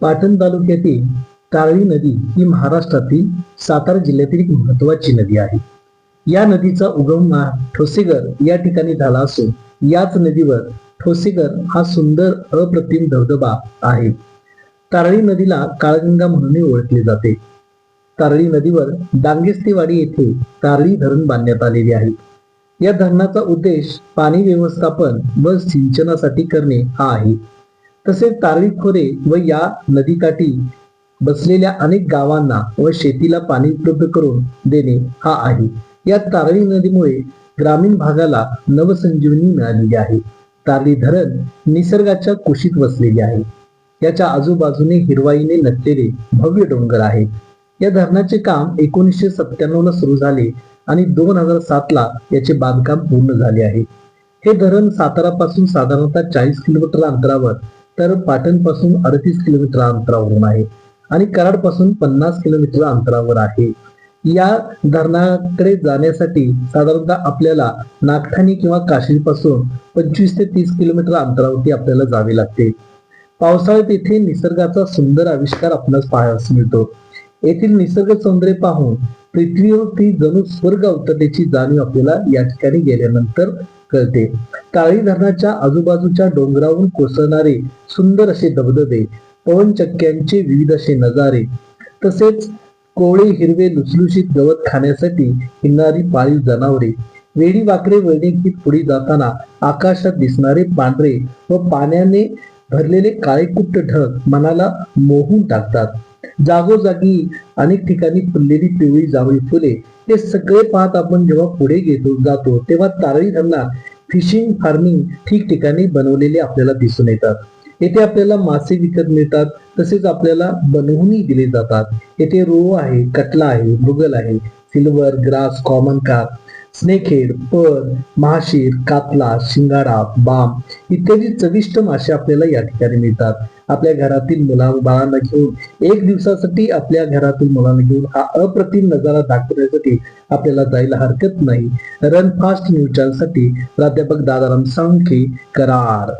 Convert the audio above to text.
पाटण तालुक्यातील काळी नदी ही महाराष्ट्रातील सातारा जिल्ह्यातील एक महत्वाची नदी आहे. या नदीचा उगम हा ठोसेगर या ठिकाणी झाला असून याच नदीवर ठोसेगर हा सुंदर अप्रतिम धबधबा आहे. तारळी नदीला काळगंगा म्हणूनही ओळखले जाते. तारळी नदीवर डांगेस्तेवाडी येथे तारळी धरण बांधण्यात आलेले आहे. या धरणाचा उद्देश पाणी व्यवस्थापन व सिंचनासाठी करणे हा आहे. तसेच तारवी खोरे व या नदीकाठी बसलेल्या अनेक गावांना व शेतीला पाणी उपलब्ध करून देणे हा आहे. या तारवी नदीमुळे ग्रामीण भागाला नवसंजीवनी मिळालेली आहे. तारळी धरण निसर्गाच्या कुशीत वसलेले आहे. याच्या आजूबाजूने हिरवाईने नटलेले भव्य डोंगर आहेत या धरणाचे काम एकोणीसशे सत्त्याण्णव ला सुरू झाले आणि दोन हजार सात ला याचे बांधकाम पूर्ण झाले आहे. हे धरण सातारा पासून साधारणतः चाळीस किलोमीटर अंतरावर तर पाटणपासून अडतीस किलोमीटर अंतरावरून आहे आणि कराडपासून पन्नास किलोमीटर अंतरावर आहे. या धरणाकडे जाण्यासाठी साधारणतः आपल्याला नागठाणी किंवा काशी पासून पंचवीस ते तीस किलोमीटर अंतरावरती आपल्याला जावे लागते. पावसाळ्यात येथे निसर्गाचा सुंदर आविष्कार आपणास पाहायला मिळतो. येथील निसर्ग सौंदर्य पाहून पृथ्वीवरती जणू स्वर्ग अवतरण्याची जाणीव आपल्याला या ठिकाणी गेल्यानंतर करते काळी धरणाच्या आजूबाजूच्या डोंगरावरून कोसळणारे सुंदर असे धबधबे पवनचक्क्यांचे विविध असे नजारे तसेच कोवळे हिरवे लुसलुशीत गवत खाण्यासाठी हिंडणारी पाळीव जनावरे वेडी वाकडे वैनिकीत पुढे जाताना आकाशात दिसणारे पांढरे व पाण्याने भरलेले काळेकुट्ट ढग मनाला मोहून टाकतात. जागोजागी अनेक ठिकाणी फुललेली पिवळी जांभळी फुले हे सगळे पाहत आपण जेव्हा पुढे घेतो जातो तेव्हा तारळी धरणात फिशिंग फार्मिंग ठिकठिकाणी बनवलेले आपल्याला दिसून येतात. येथे आपल्याला मासे विकत मिळतात तसेच आपल्याला बनवूनही दिले जातात. येथे रो आहे कटला आहे मृगल आहे silver grass common carp snakehead पर महाशीर कातला शिंगाडा बाम इत्यादी चविष्ट मासे आपल्याला या ठिकाणी मिळतात. आपल्या घरातील मुला बाळांना घेऊन एक दिवसासाठी आपल्या घरातील मुलांना घेऊन हा अप्रतिम नजारा दाखवण्यासाठी आपल्याला जायला हरकत नाही. रन फास्ट न्यूज चॅनलसाठी प्राध्यापक दादाराम साळुंखे करार.